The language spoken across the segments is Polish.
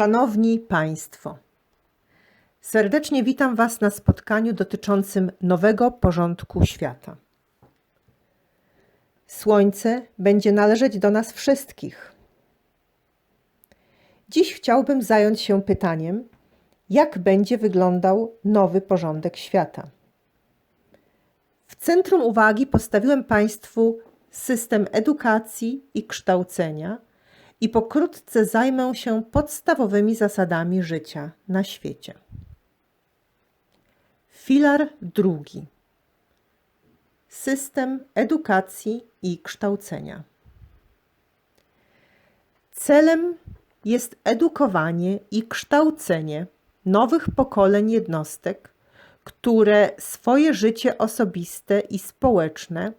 Szanowni Państwo, serdecznie witam Was na spotkaniu dotyczącym nowego porządku świata. Słońce będzie należeć do nas wszystkich. Dziś chciałbym zająć się pytaniem, jak będzie wyglądał nowy porządek świata. W centrum uwagi postawiłem Państwu system edukacji i kształcenia i pokrótce zajmę się podstawowymi zasadami życia na świecie. Filar drugi. System edukacji i kształcenia. Celem jest edukowanie i kształcenie nowych pokoleń jednostek, które swoje życie osobiste i społeczne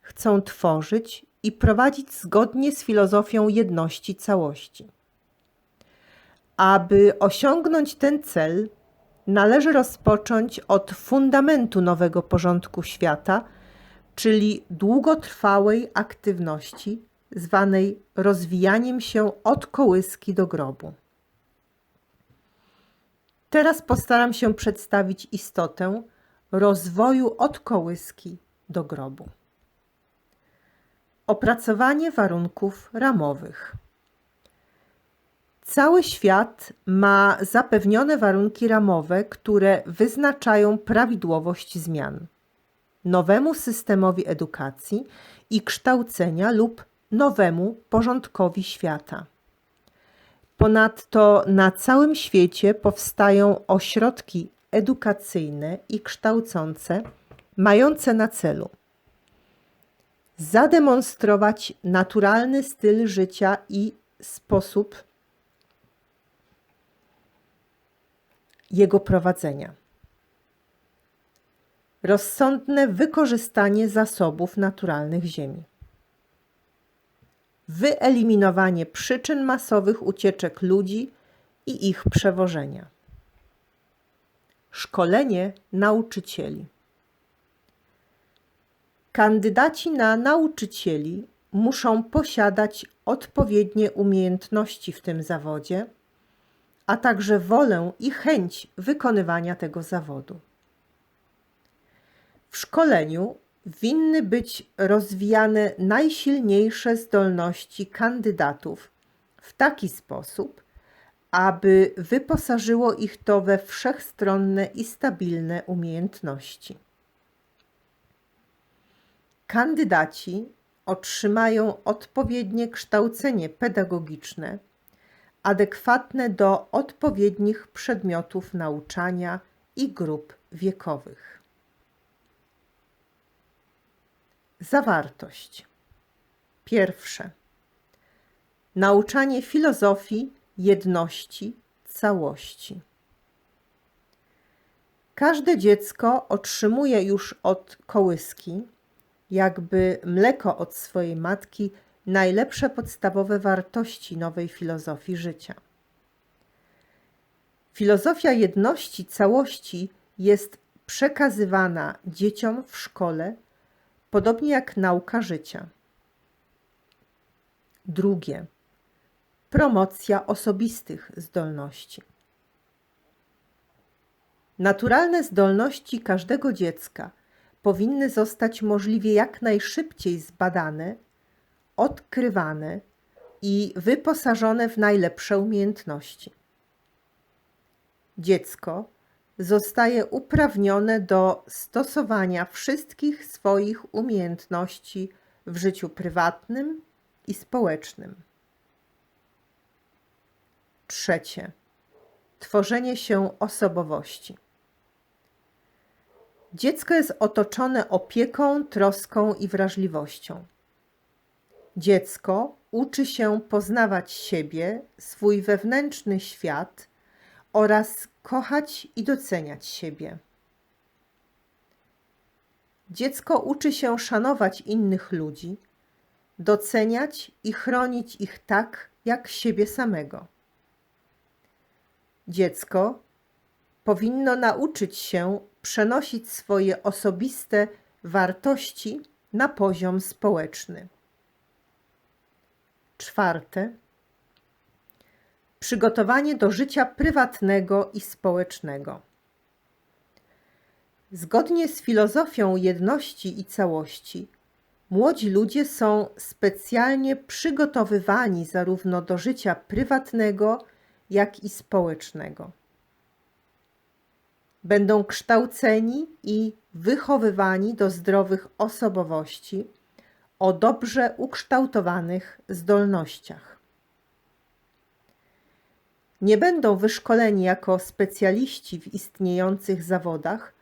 chcą tworzyć i prowadzić zgodnie z filozofią jedności całości. Aby osiągnąć ten cel, należy rozpocząć od fundamentu nowego porządku świata, czyli długotrwałej aktywności, zwanej rozwijaniem się od kołyski do grobu. Teraz postaram się przedstawić istotę rozwoju od kołyski do grobu. Opracowanie warunków ramowych. Cały świat ma zapewnione warunki ramowe, które wyznaczają prawidłowość zmian nowemu systemowi edukacji i kształcenia lub nowemu porządkowi świata. Ponadto na całym świecie powstają ośrodki edukacyjne i kształcące, mające na celu zademonstrować naturalny styl życia i sposób jego prowadzenia. Rozsądne wykorzystanie zasobów naturalnych Ziemi. Wyeliminowanie przyczyn masowych ucieczek ludzi i ich przewożenia. Szkolenie nauczycieli. Kandydaci na nauczycieli muszą posiadać odpowiednie umiejętności w tym zawodzie, a także wolę i chęć wykonywania tego zawodu. W szkoleniu winny być rozwijane najsilniejsze zdolności kandydatów w taki sposób, aby wyposażyło ich to we wszechstronne i stabilne umiejętności. Kandydaci otrzymają odpowiednie kształcenie pedagogiczne, adekwatne do odpowiednich przedmiotów nauczania i grup wiekowych. Zawartość. Pierwsze. Nauczanie filozofii jedności, całości. Każde dziecko otrzymuje już od kołyski jakby mleko od swojej matki, najlepsze podstawowe wartości nowej filozofii życia. Filozofia jedności, całości jest przekazywana dzieciom w szkole, podobnie jak nauka życia. Drugie. Promocja osobistych zdolności. Naturalne zdolności każdego dziecka – powinny zostać możliwie jak najszybciej zbadane, odkrywane i wyposażone w najlepsze umiejętności. Dziecko zostaje uprawnione do stosowania wszystkich swoich umiejętności w życiu prywatnym i społecznym. Trzecie. Tworzenie się osobowości. Dziecko jest otoczone opieką, troską i wrażliwością. Dziecko uczy się poznawać siebie, swój wewnętrzny świat oraz kochać i doceniać siebie. Dziecko uczy się szanować innych ludzi, doceniać i chronić ich tak, jak siebie samego. Dziecko powinno nauczyć się przenosić swoje osobiste wartości na poziom społeczny. Czwarte. przygotowanie do życia prywatnego i społecznego. Zgodnie z filozofią jedności i całości, młodzi ludzie są specjalnie przygotowywani zarówno do życia prywatnego, jak i społecznego. Będą kształceni i wychowywani do zdrowych osobowości o dobrze ukształtowanych zdolnościach. Nie będą wyszkoleni jako specjaliści w istniejących zawodach,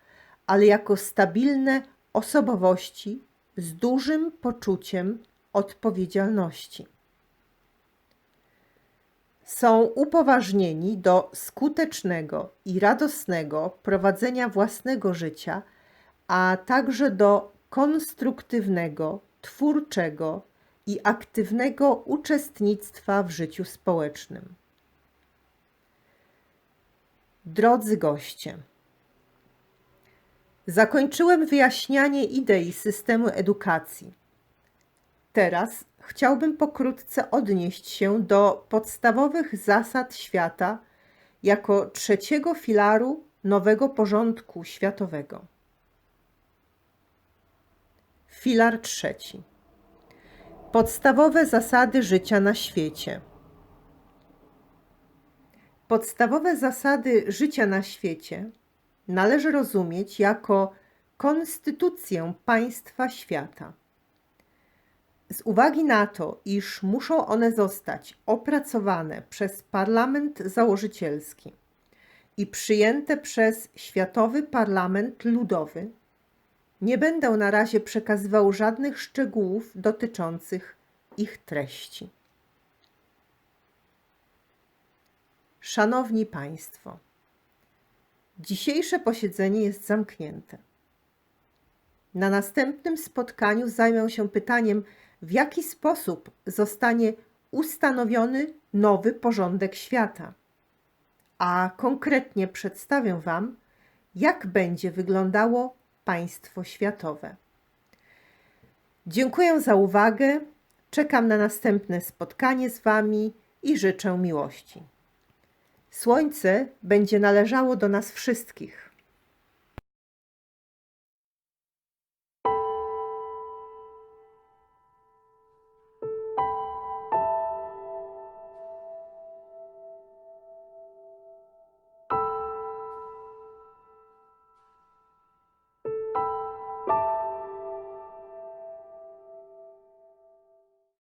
ale jako stabilne osobowości z dużym poczuciem odpowiedzialności. Są upoważnieni do skutecznego i radosnego prowadzenia własnego życia, a także do konstruktywnego, twórczego i aktywnego uczestnictwa w życiu społecznym. Drodzy goście, zakończyłem wyjaśnianie idei systemu edukacji. Teraz chciałbym pokrótce odnieść się do podstawowych zasad świata jako trzeciego filaru nowego porządku światowego. Filar trzeci. Podstawowe zasady życia na świecie. Podstawowe zasady życia na świecie należy rozumieć jako konstytucję państwa świata. Z uwagi na to, iż muszą one zostać opracowane przez Parlament Założycielski i przyjęte przez Światowy Parlament Ludowy, nie będę na razie przekazywał żadnych szczegółów dotyczących ich treści. Szanowni Państwo, dzisiejsze posiedzenie jest zamknięte. Na następnym spotkaniu zajmę się pytaniem, w jaki sposób zostanie ustanowiony nowy porządek świata. A konkretnie przedstawię Wam, jak będzie wyglądało państwo światowe. Dziękuję za uwagę, czekam na następne spotkanie z Wami i życzę miłości. Słońce będzie należało do nas wszystkich.